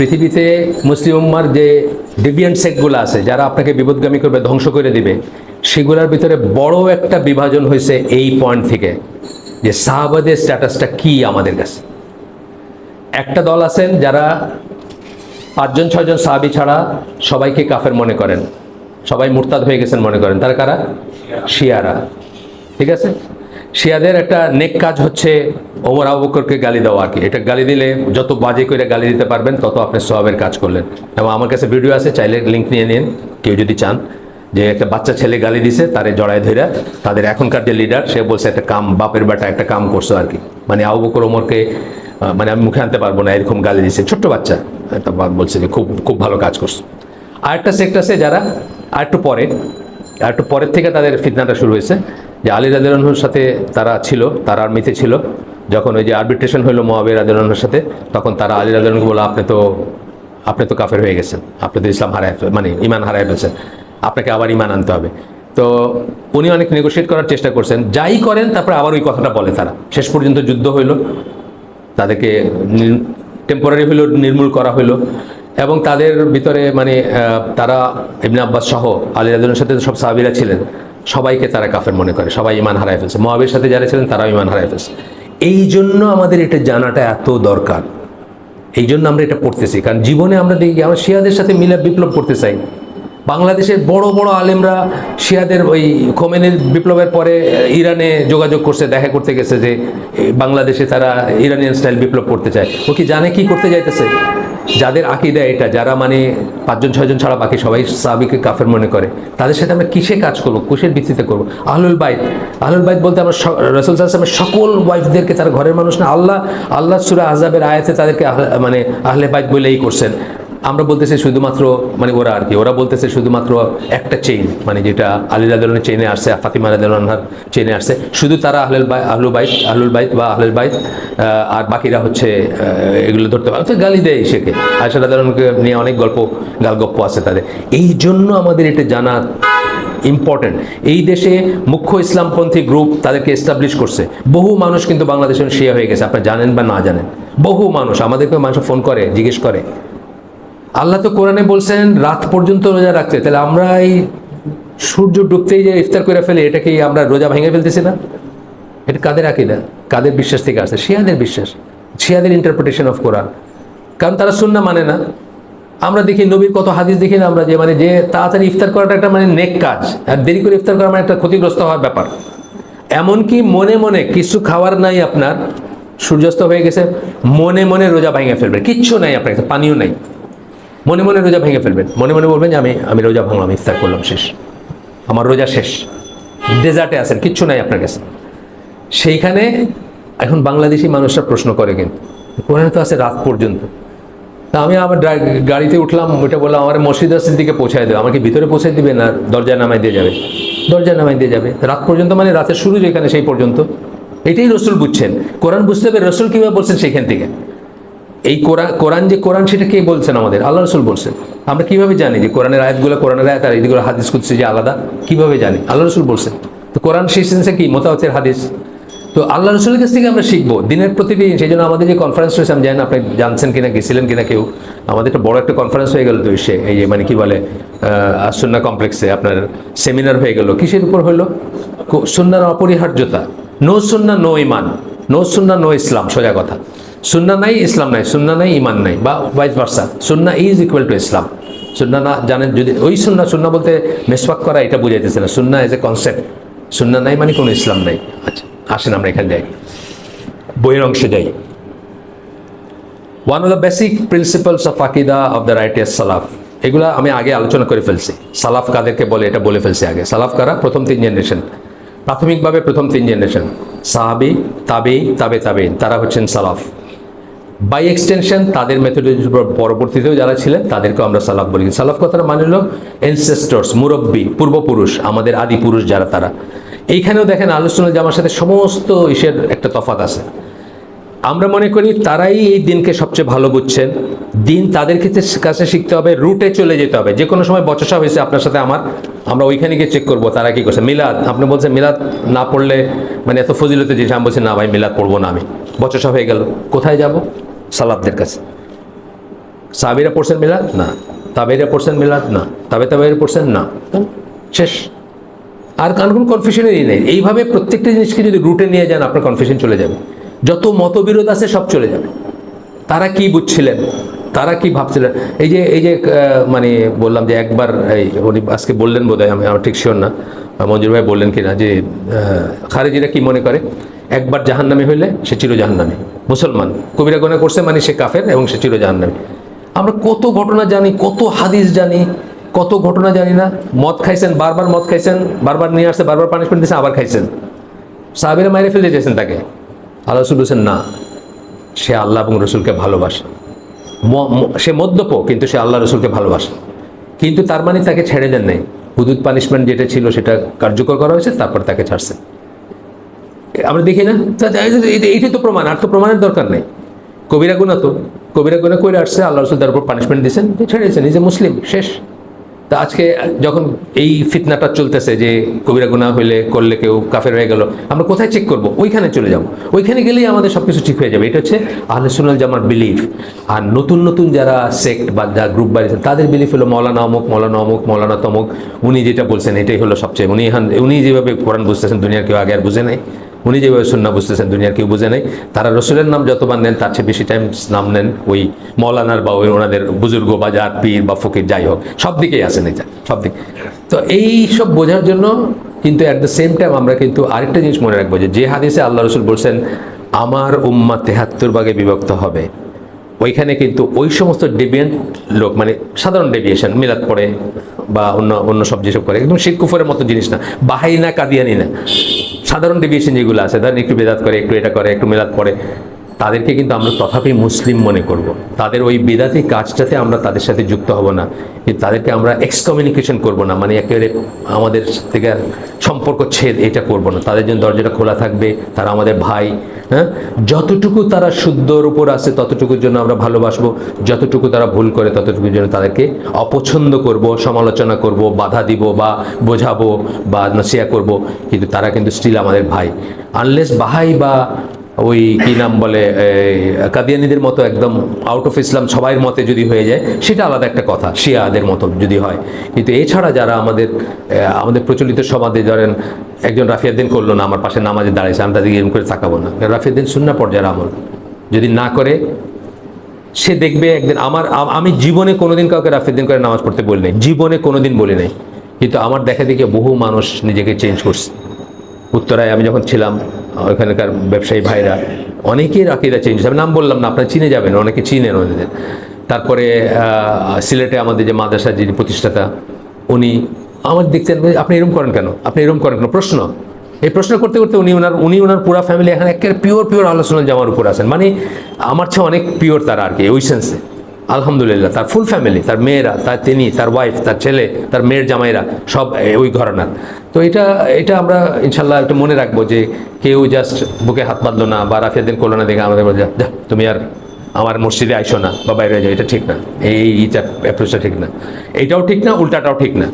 পৃথিবীতে মুসলিম উম্মার যে ডিভিয়েন্ট সেক্টগুলো আছে, যারা আপনাকে বিপদগামী করবে, ধ্বংস করে দিবে, সেগুলোর ভিতরে বড় একটা বিভাজন হয়েছে এই পয়েন্ট থেকে, যে সাহাবাদের স্ট্যাটাসটা কি আমাদের কাছে? একটা দল আছেন যারা পাঁচজন, ছয়জন সাহাবি ছাড়া সবাইকে কাফের মনে করেন, সবাই মুরতাদ হয়ে গেছেন মনে করেন, তারা কারা? শিয়ারা। ঠিক আছে? শিয়াদের একটা নেক কাজ হচ্ছে ওমর আবু বকরকে গালি দেওয়া আর কি। এটা গালি দিলে যত বাজে করে গালি দিতে পারবেন, তত আপনি সবের কাজ করলেন। এবং আমার কাছে ভিডিও আছে, চাইলে লিঙ্ক নিয়ে নিন, কেউ যদি চান। যে একটা বাচ্চা ছেলে গালি দিছে, তারে জড়ায় ধইরা তাদের এখনকার যে লিডার সে বলছে একটা কাম, বাপের বেটা একটা কাম করছ আর কি। মানে আবু বকর, ওমরকে মানে আমি মুখে আনতে পারব না, এরকম গালি দিছে। ছোট্ট বাচ্চা, একটা বলছে যে খুব খুব ভালো কাজ করছ। আরেকটা সেক্ট আছে যারা, আরেকটু পরে, আরেকটু পরের থেকে তাদের ফিতনাটা শুরু হয়েছে। যে আলী রাজুর সাথে তারা ছিল, তারা আর্মিতে ছিল, যখন ওই যে আরবিট্রেশন হলো মহাবীর রাজুর সাথে, তখন তারা আলী রাজুকে বলো, আপনি তো আপনি তো কাফের হয়ে গেছেন, আপনি তো ইসলাম হারায় মানে ইমান হারায় ফেলছেন, আপনাকে আবার ইমান আনতে হবে। তো উনি অনেক নেগোশিয়েট করার চেষ্টা করছেন, যাই করেন, তারপরে আবার ওই কথাটা বলে তারা। শেষ পর্যন্ত যুদ্ধ হইল, তাদেরকে টেম্পোরারি হইল, নির্মূল করা হইল, এবং তাদের ভিতরে মানে তারা ইবনে আব্বাস সহ আলী রাজনের সাথে সব সাহাবিরা ছিলেন। সবাইকে তারা কাফের মনে করে, সবাই ইমান হারাই ফেলছে। মহাবের সাথে যারা ছিলেন, তারাও ইমান হারাই ফেলছে। এই জন্য আমাদের এটা জানাটা এত দরকার। এই জন্য আমরা এটা পড়তেছি। কারণ জীবনে আমরা দেখি, আমরা শিয়াদের সাথে মিলে বিপ্লব করতে চাই। বাংলাদেশের বড় বড় আলেমরা শিয়াদের ওই খোমেনের বিপ্লবের পরে ইরানে যোগাযোগ করছে, দেখা করতে গেছে যে বাংলাদেশে তারা ইরানিয়ান স্টাইল বিপ্লব করতে চায়। ও কি জানে কি করতে যাইতেছে? যাদের আকিদা এটা, যারা মানে পাঁচজন, ছয়জন ছাড়া বাকি সবাই সাবিকে কাফের মনে করে, তাদের সাথে আমরা কিসে কাজ করব কুশের ভিত্তিতে করব? আহলুল বাইত। আহলুল বাইত বলতে আমরা রসুল সাল্লামের সকল ওয়াইফদেরকে, তারা ঘরের মানুষ না, আল্লাহ আল্লাহ সুরা আজাবের আয়াতে তাদেরকে মানে আহলে বাইত বলেই করছেন। আমরা বলতেছি শুধুমাত্র মানে ওরা আর কি, ওরা বলতেছে শুধুমাত্র একটা চেইন মানে যেটা আলী রাদুলের চেইনে আসছে ফাতিমা রাদুল্লাহার চেইনে আসছে। শুধু তারা আহলুল বাই আহলুল বাইত আহলুল বাইত বা আহলুল বাইত আর বাকিরা হচ্ছে এগুলো ধরতে পারে। গালি দেয় শেখে আয়সা রাদুলকে নিয়ে অনেক গল্প গাল গালগপ্প আছে তাদের। এই জন্য আমাদের এটা জানা ইম্পর্টেন্ট এই দেশে মুখ্য ইসলামপন্থী গ্রুপ তাদেরকে এস্টাবলিশ করছে। বহু মানুষ কিন্তু বাংলাদেশের শিয়া হয়ে গেছে, আপনারা জানেন বা না জানেন। বহু মানুষ, আমাদেরকে মানুষ ফোন করে, জিজ্ঞেস করে। আল্লাহ তো কোরআনে বলছেন, রাত পর্যন্ত রোজা রাখতে। তাহলে আমরা এই সূর্য ডুবতেই যে ইফতার করে ফেলি এটা কি আমরা রোজা ভেঙে ফেলতেছি না? এটা কাদের আঁকি না কাদের বিশ্বাস থেকে আসে শিয়াদের বিশ্বাস। শিয়াদের ইন্টারপ্রিটেশন অফ কোরআন কারণ তারা সুন্না মানে না। আমরা দেখি নবীর কত হাদিস দেখি না আমরা, যে মানে যে তাড়াতাড়ি ইফতার করাটা একটা মানে নেক কাজ, আর দেরি করে ইফতার করা মানে একটা ক্ষতিগ্রস্ত হওয়ার ব্যাপার। এমনকি মনে মনে কিছু খাওয়ার নাই আপনার, সূর্যাস্ত হয়ে গেছে, মনে মনে রোজা ভেঙে ফেলবে। কিচ্ছু নাই আপনার কাছে, পানিও নাই। মনে মনে রোজা ভেঙে ফেলবেন। মনে মনে বলবেন যে আমি আমি রোজা ভাঙলাম, ইফতার করলাম, শেষ। আমার রোজা শেষ। ডেজার্টে আছেন, কিচ্ছু নাই আপনার কাছে। সেইখানে এখন বাংলাদেশি মানুষরা প্রশ্ন করে কিন্তু, কোরআনে তো আছে রাত পর্যন্ত। তা আমি আমার গাড়িতে উঠলাম, ওইটা বললাম, আমার মসজিদ আসির দিকে পৌঁছায় দেবে আমাকে ভিতরে পৌঁছে দিবে না দরজায় নামাই দিয়ে যাবে। দরজায় নামাই দিয়ে যাবে। রাত পর্যন্ত মানে রাতের শুরু যেখানে, সেই পর্যন্ত। এটাই রসুল বুঝছেন। কোরআন বুঝতে হবে, রসুল কীভাবে বলছেন সেইখান থেকে। এই কোরআন কোরআন যে কোরআন, সেটা কে বলছেন আমাদের? আল্লাহ রসুল বলছেন। আমরা কীভাবে জানি যে কোরআনের আয়াতগুলো, কোরআনের আয়াত আর এইগুলো হাদিস করছে যে আলাদা? কীভাবে জানি? আল্লাহ রসুল বলছেন। তো কোরআন সেই কি? মোতাবতের হাদিস। তো আল্লাহ রসুলের কাছ থেকে আমরা শিখব। দিনের প্রতিদিন সেই জন্য আমাদের যে কনফারেন্স রয়েছে, আমি জানি না আপনি জানছেন কিনা, গেছিলেন কিনা কেউ। আমাদের একটা বড় একটা কনফারেন্স হয়ে গেল তো সে এই যে মানে কি বলে আসন্না কমপ্লেক্সে আপনার সেমিনার হয়ে গেল। কিসের উপর হলো? সুন্নার অপরিহার্যতা। নো সুন্না, নো ইমান নো সুন্না, নো ইসলাম। সোজা কথা। সুন্না নাই ইসলাম নাই সুন্না নাই ইমান নাই, বা ভাইস ভার্সা সুন্না ইজ ইকুয়াল টু ইসলাম সুন্না না জানেন, যদি ওই সুন্না সুন্না বলতে মেসওয়াক করা, এটা বুঝাইতেছে না। সুন্না এজ এ কনসেপ্ট সুন্না নাই মানে কোনো ইসলাম নাই। আচ্ছা আসেন আমরা এখানে যাই বইয়ের অংশে যাই। One of the basic principles of আকিদা অফ দ্য রাইটিয়াস সালাফ এগুলা আমি আগে আলোচনা করে ফেলছি। সালাফ কাদেরকে বলে, এটা বলে ফেলছি আগে। সালাফ কারা? প্রথম তিন জেনারেশন প্রাথমিকভাবে প্রথম তিন জেনারেশন সাহাবি, তাবি, তাবে তাবে তারা হচ্ছেন সালাফ বাই এক্সটেনশন তাদের মেথডোলজির উপর পরবর্তীতেও যারা ছিলেন, তাদেরকেও আমরা সালাফ বলি। সালাফ কথাটা মানে হলো এনসেস্টর্স মুরব্বী, পূর্বপুরুষ, আমাদের আদি পুরুষ যারা তারা। এইখানেও দেখেন আলোচনা জামার সাথে সমস্ত ইসের একটা তফাত আছে। আমরা মনে করি তারাই এই দিনকে সবচেয়ে ভালো বুঝছেন। দিন তাদের কাছে শিখতে হবে রুটে চলে যেতে হবে। যে কোনো সময় বচসা হয়েছে আপনার সাথে আমার, আমরা ওইখানে গিয়ে চেক করব তারা কী করছে। মিলাদ, আপনি বলছেন মিলাদ না পড়লে মানে এত ফজিলতে জিনিস আমি বলছি, না ভাই, মিলাদ পড়ব না আমি। বচসা হয়ে গেল। কোথায় যাব? সালাবদের কাছে। সাবিরা পড়ছেন মিলাদ? না। তাবেরা পড়ছেন মিলাদ? না। তাবে তাবেরা পড়ছেন না। শেষ। আর কারণ কোনো কনফিউশনেরই নেই। এইভাবে প্রত্যেকটা জিনিসকে যদি রুটে নিয়ে যান, আপনার কনফিউশন চলে যাবে। যত মতবিরোধ আছে, সব চলে যাবে। তারা কি বুঝছিলেন? তারা কি ভাবছিলেন? এই যে এই যে মানে বললাম যে একবার, এই উনি আজকে বললেন বোধ হয় আমি, আমার ঠিক শিওর না। মঞ্জুর ভাই বললেন কিনা যে খারেজিরা কি মনে করে? একবার জাহান্নামী হইলে সে চির জাহান্নামী মুসলমান। কবিরা গোনা করছে মানে সে কাফের এবং সে চির জাহান্নামী আমরা কত ঘটনা জানি, কত হাদিস জানি, কত ঘটনা জানি না। মদ খাইছেন, বারবার মদ খাইছেন, বারবার নিয়ে আসছে, বারবার পানিশমেন্ট দিয়েছেন আবার খাইছেন। সাহাবিরা মাইরে ফেলে চেয়েছেন তাকে। আল্লাহ রসুল বলছেন, না, সে আল্লাহ এবং রসুলকে ভালোবাসে। সে মদ্যপ, কিন্তু সে আল্লাহ রসুলকে ভালোবাসে। কিন্তু তার মানে তাকে ছেড়ে দেন নাই। হুদুদ পানিশমেন্ট যেটা ছিল, সেটা কার্যকর করা হয়েছে, তারপর তাকে ছাড়ছে। আমরা দেখি না। এইটাই তো প্রমাণ, আর তো প্রমাণের দরকার নেই। কবিরা গুণা তো, কবিরা গুণা করে আসছে, আল্লাহ রসুল তার উপর পানিশমেন্ট দিয়েছেন ছেড়ে দিয়েছেন নিজে মুসলিম, শেষ। তা আজকে যখন এই ফিতনাটা চলতেছে যে কবিরা গুণা হইলে, করলে কেউ কাফের হয়ে গেল, আমরা কোথায় চেক করব? ওইখানে চলে যাব। ওইখানে গেলেই আমাদের সব কিছু ঠিক হয়ে যাবে। এটা হচ্ছে আহলে সুনাল জামার বিলিফ আর নতুন নতুন যারা সেক্ট বা যা গ্রুপ বাড়িতে তাদের বিলিফ হলো মৌলানা অমুক মৌলানা অমুক, মৌলানা তমুক। উনি যেটা বলছেন, এটাই হলো সবচেয়ে, উনি উনি যেভাবে কোরআন বুঝতেছেন, দুনিয়ার কেউ আগে আর বুঝে নাই। উনি যেভাবে সুন্না বুঝতেছেন, দুনিয়ার কেউ বুঝে নেই। তারা রসুলের নাম যতবার নেন, তার চেয়ে বেশি টাইম নাম নেন ওই মৌলানার বা ওই ওনাদের বুজুর্গ বা যার পীর বা ফকির, যাই হোক। সব দিকেই আসেন এটা, সব দিক। তো এই সব বোঝার জন্য কিন্তু অ্যাট দ্য সেম টাইম আমরা কিন্তু আরেকটা জিনিস মনে রাখব যে যে হাদিসে আল্লাহ রসুল বলছেন, আমার উম্মা তেহাত্তর ভাগে বিভক্ত হবে। ওইখানে কিন্তু ওই সমস্ত ডেভিয়েন্ট লোক মানে সাধারণ ডেভিয়েশন মিলাদ পড়ে বা অন্য অন্য সব যেসব করে, একদম শিখ মতো জিনিস না। বাহাই না কাদিয়ানি না। সাধারণ ডেভিয়েশন যেগুলো আছে, ধরেন একটু বেদাত করে, একটু এটা করে, একটু মিলাদ পড়ে। তাদেরকে কিন্তু আমরা তথাপি মুসলিম মনে করব। তাদের ওই বেদাতি কাজটাতে আমরা তাদের সাথে যুক্ত হব না। কিন্তু তাদেরকে আমরা এক্সকমিউনিকেশন করব না। মানে একেবারে আমাদের থেকে সম্পর্ক ছেদ এটা করব না। তাদের জন্য দরজাটা খোলা থাকবে। তারা আমাদের ভাই হ্যাঁ? যতটুকু তারা শুদ্ধর উপর আছে, ততটুকুর জন্য আমরা ভালোবাসবো। যতটুকু তারা ভুল করে, ততটুকুর জন্য তাদেরকে অপছন্দ করব, সমালোচনা করব, বাধা দিব বা বোঝাবো বা নসিয়া করব। কিন্তু তারা কিন্তু স্টিল আমাদের ভাই। আনলেস বাহাই বা ওই কি নাম বলে কাদিয়ানিদের মতো একদম আউট অফ ইসলাম সবাই মতে যদি হয়ে যায়, সেটা আলাদা একটা কথা, শিয়াদের মতো যদি হয়। কিন্তু এছাড়া যারা আমাদের আমাদের প্রচলিত সমাজে ধরেন, একজন রাফিয়াদ্দিন করল না, আমার পাশে নামাজে দাঁড়িয়েছে আমি তাদেরকে এরকম করে তাকাবো না। রাফিয়াদ্দিন শূন্য পর্যায়ের আমল। যদি না করে, সে দেখবে একদিন, আমার আমি জীবনে কোনোদিন কাউকে রাফিদ্দিন করে নামাজ পড়তে বলি নাই, জীবনে কোনোদিন বলি নাই। কিন্তু আমার দেখা দেখে বহু মানুষ নিজেকে চেঞ্জ করছে। উত্তরায় আমি যখন ছিলাম ওখানকার ব্যবসায়ী ভাইরা অনেকেই আকিদা চেঞ্জ আমি নাম বললাম না, আপনারা চিনে যাবেন, অনেকে চিনেন ওদের। তারপরে সিলেটে আমাদের যে মাদ্রাসা যিনি প্রতিষ্ঠাতা, উনি আমার দেখছেন আপনি এরকম করেন কেন? আপনি এরকম করেন কেন? প্রশ্ন। এই প্রশ্ন করতে করতে উনি ওনার উনি ওনার পুরা ফ্যামিলি এখানে একেবারে পিওর পিওর আলোচনা জামার উপর আছেন। মানে আমার চেয়ে অনেক পিওর তারা আর কি, ওই সেন্সে আলহামদুলিল্লাহ, তার ফুল ফ্যামিলি তার মেয়েরা, তার তিনি, তার ওয়াইফ তার ছেলে, তার মেয়ের জামাইরা, সব ওই ঘরনার তো এটা এটা আমরা ইনশাল্লাহ একটু মনে রাখব যে কেউ জাস্ট বুকে হাত বাঁধলো না বা রাফিয়াদিন করল না দেখে আমাদের যা, তুমি আর আমার মসজিদে আইসো না বা বাইরে যাও, এটা ঠিক না। এই এইটা অ্যাপ্রোচটা ঠিক না। এটাও ঠিক না, উল্টাটাও ঠিক না।